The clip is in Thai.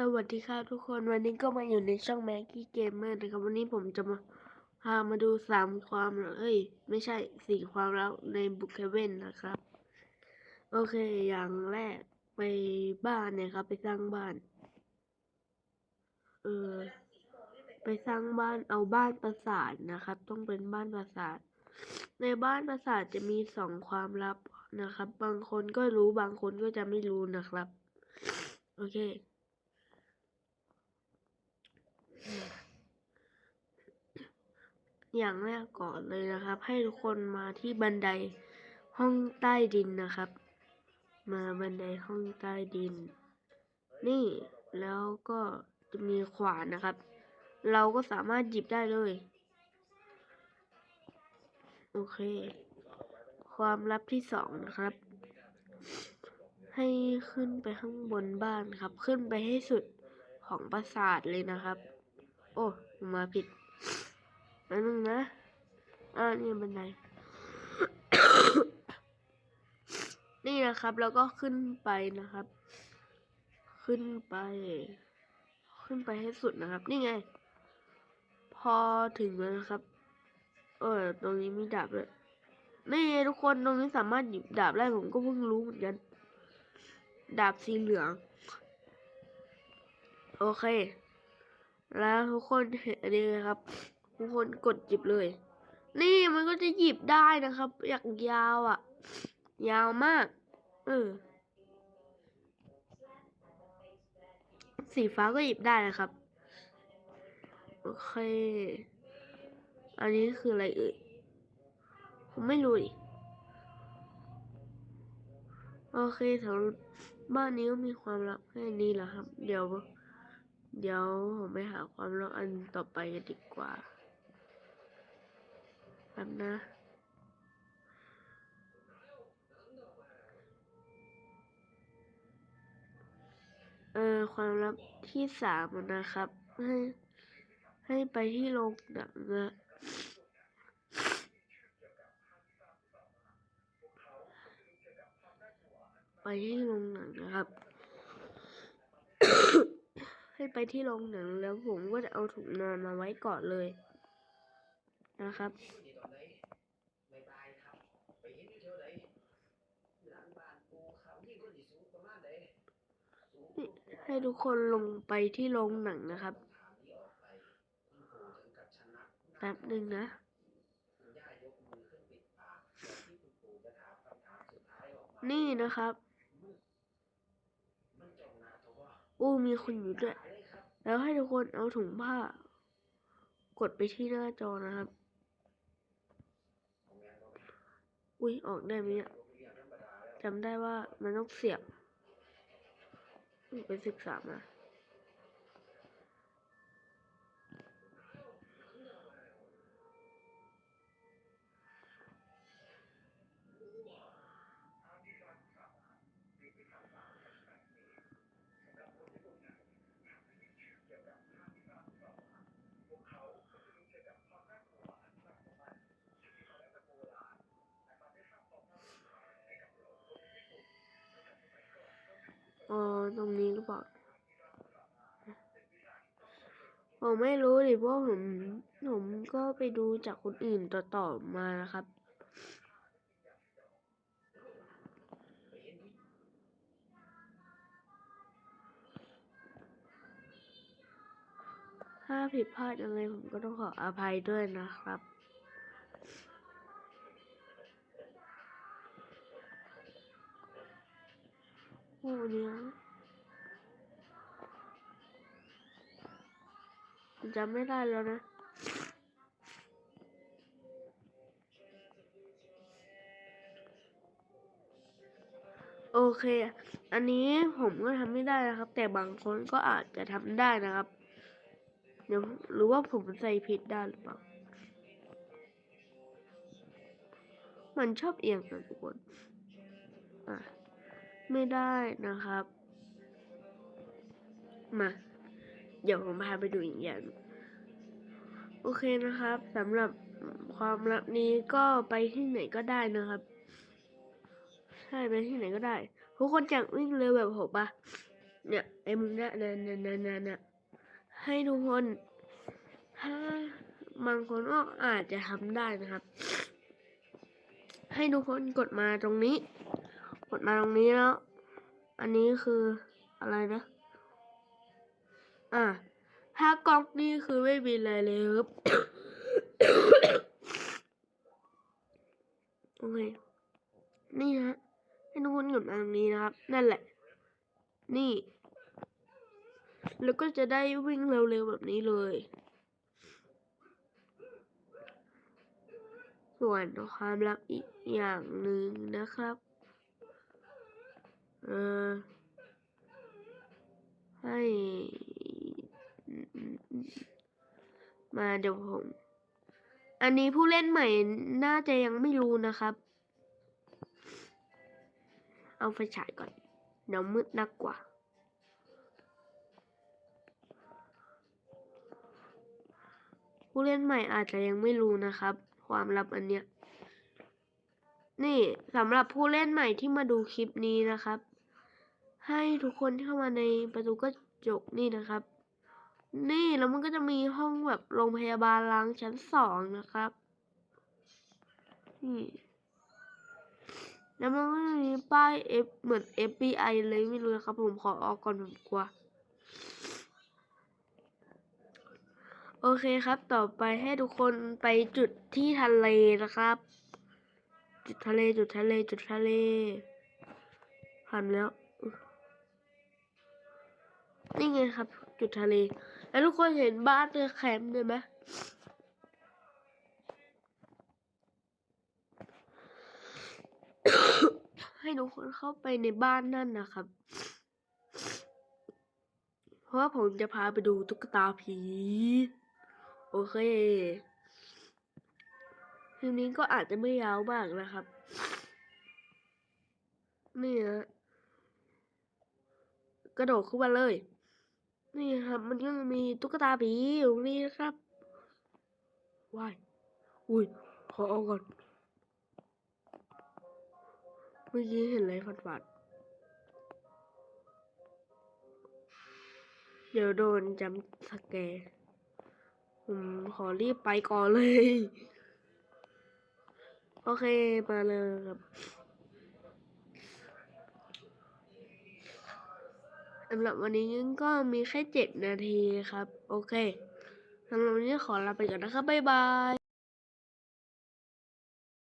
สวัสดีครับทุกคนวันนี้ก็มาอยู่ในช่องแม็กกี้เกมเมอร์นะครับ วันนี้ผมจะมาพามาดูสามความลับเอ้ย ไม่ใช่สี่ความลับในบุคเคเว่นนะครับ โอเคอย่างแรกไปบ้านเนี่ยครับ ไปสร้างบ้าน เออ ไปสร้างบ้านเอาบ้านปราสาทนะครับ ต้องเป็นบ้านปราสาท ในบ้านปราสาทจะมีสองความลับนะครับ บางคนก็รู้บางคนก็จะไม่รู้นะครับ โอเค อย่างแรกก่อนเลยนะครับ ให้ทุกคนมาที่บันไดห้องใต้ดินนะครับ มาบันไดห้องใต้ดิน นี่แล้วก็จะมีขวานนะครับ เราก็สามารถหยิบได้เลย โอเค ความลับที่สองนะครับ ให้ขึ้นไปข้างบนบ้านครับ ขึ้นไปให้สุดของปราสาทเลยนะครับ โอ้มาผิดนั่นนึงนะอ่านี่บันไดนี่นะครับแล้วก็ขึ้นไปนะครับ ขึ้นไป ขึ้นไปให้สุดนะครับ นี่ไง พอถึงแล้วนะครับ เออ ตรงนี้มีดาบเลยนี่ทุกคนตรงนี้สามารถหยิบดาบได้ผมก็เพิ่งรู้เหมือนกันดาบสีเหลือง โอเค แล้วทุกคนเห็นอันนี้ไหมครับ ทุกคนกดหยิบเลย นี่มันก็จะหยิบได้นะครับ อยากยาวอะ ยาวมาก เออ สีฟ้าก็หยิบได้นะครับ โอเค อันนี้คืออะไรเอ่ย ผมไม่รู้ดิโอเคสำหรับบ้านนี้ก็มีความลับแค่นี้แหละครับ เดี๋ยว เดี๋ยวผมไปหาความลับอันต่อไปกันดีกว่าแป๊บนะ เออความลับที่สามนะครับ ให้ให้ไปที่โรงหนังนะไปที่โรงหนังนะครับ ให้ไปที่โรงหนังแล้วผมก็จะเอาถุงนอนมาไว้ก่อนเลย นะครับให้ทุกคนลงไปที่โรงหนังนะครับแป๊บหนึ่งนะ นี่นะครับ อู้มีคนอยู่ด้วย แล้วให้ทุกคนเอาถุงผ้า กดไปที่หน้าจอนะครับ อุ้ยออกได้ไหมเนี่ยจำได้ว่ามันต้องเสียบ ไปศึกษามา อ๋อตรงนี้หรือเปล่าผมไม่รู้ดิเพราะผมผมก็ไปดูจากคนอื่นต่อๆมานะครับถ้าผิดพลาดยังไงผมก็ต้องขออภัยด้วยนะครับ โอ้เนี้ยผมจำไม่ได้แล้วนะ โอเค อันนี้ผมก็ทำไม่ได้นะครับ แต่บางคนก็อาจจะทำได้นะครับ เดี๋ยวหรือว่าผมใส่ผิดได้หรือเปล่า มันชอบเอียงนะทุกคน ไม่ได้นะครับ มา เดี๋ยวผมพาไปดูอีกอย่าง โอเคนะครับสำหรับความลับนี้ก็ไปที่ไหนก็ได้นะครับ ใช่ไปที่ไหนก็ได้ทุกคนอยากวิ่งเร็วแบบผมปะเนี่ยไอ้มุมเนี้ยเนี่ยนี่ยเนี่ยเนี่ยเนี่ยให้ทุกคนถ้าบางคนก็อาจจะทำได้นะครับ ให้ทุกคนกดมาตรงนี้ กดมาตรงนี้แล้ว อันนี้คืออะไรนะ อ่าถ้ากล้องนี่คือไม่มีอะไรเลยครับโอเค นี่ฮะให้ทุกคนกดมาตรงนี้นะครับ นั่นแหละ นี่ แล้วก็จะได้วิ่งเร็วๆแบบนี้เลย ส่วนความลับอีกอย่างหนึ่งนะครับ เออให้มาเดี๋ยวผม อันนี้ผู้เล่นใหม่น่าจะยังไม่รู้นะครับ เอาไฟฉายก่อน เดี๋ยวมืดนักกว่า ผู้เล่นใหม่อาจจะยังไม่รู้นะครับ ความลับอันเนี้ย นี่สำหรับผู้เล่นใหม่ที่มาดูคลิปนี้นะครับ ให้ทุกคนที่เข้ามาในประตูกระจกนี่นะครับ นี่แล้วมันก็จะมีห้องแบบโรงพยาบาลล้างชั้นสองนะครับนี่แล้วมันก็จะมีป้าย F เหมือน FBI เลยไม่รู้นะครับ ผมขอออกก่อนผมกลัว โอเคครับต่อไปให้ทุกคนไปจุดที่ทะเลนะครับ จุดทะเลจุดทะเลจุดทะเลผ่านแล้ว นี่ไงครับ จุดทะเล แล้วทุกคนเห็นบ้านเรือแคมป์ด้วยไหมให้ทุกคนเข้าไปในบ้านนั่นนะครับ เพราะว่าผมจะพาไปดูตุ๊กตาผี โอเคคลิปนี้ก็อาจจะไม่ยาวมากนะครับ นี่ฮะกระโดดขึ้นมาเลย นี่ครับ มันก็มีตุ๊กตาผีอยู่นี่นะครับว้ายอุ้ยขอเอาก่อน เมื่อกี้เห็นอะไรฝัดๆเดี๋ยวโดนจำสแกผมขอรีบไปก่อนเลย โอเค มาเลยครับำหรับวันนี้ก็มีแค่เจ็ดนาทีครับ โอเคสำหรับวันนี้ขอลาไปก่อนนะครับ บ๊ายบาย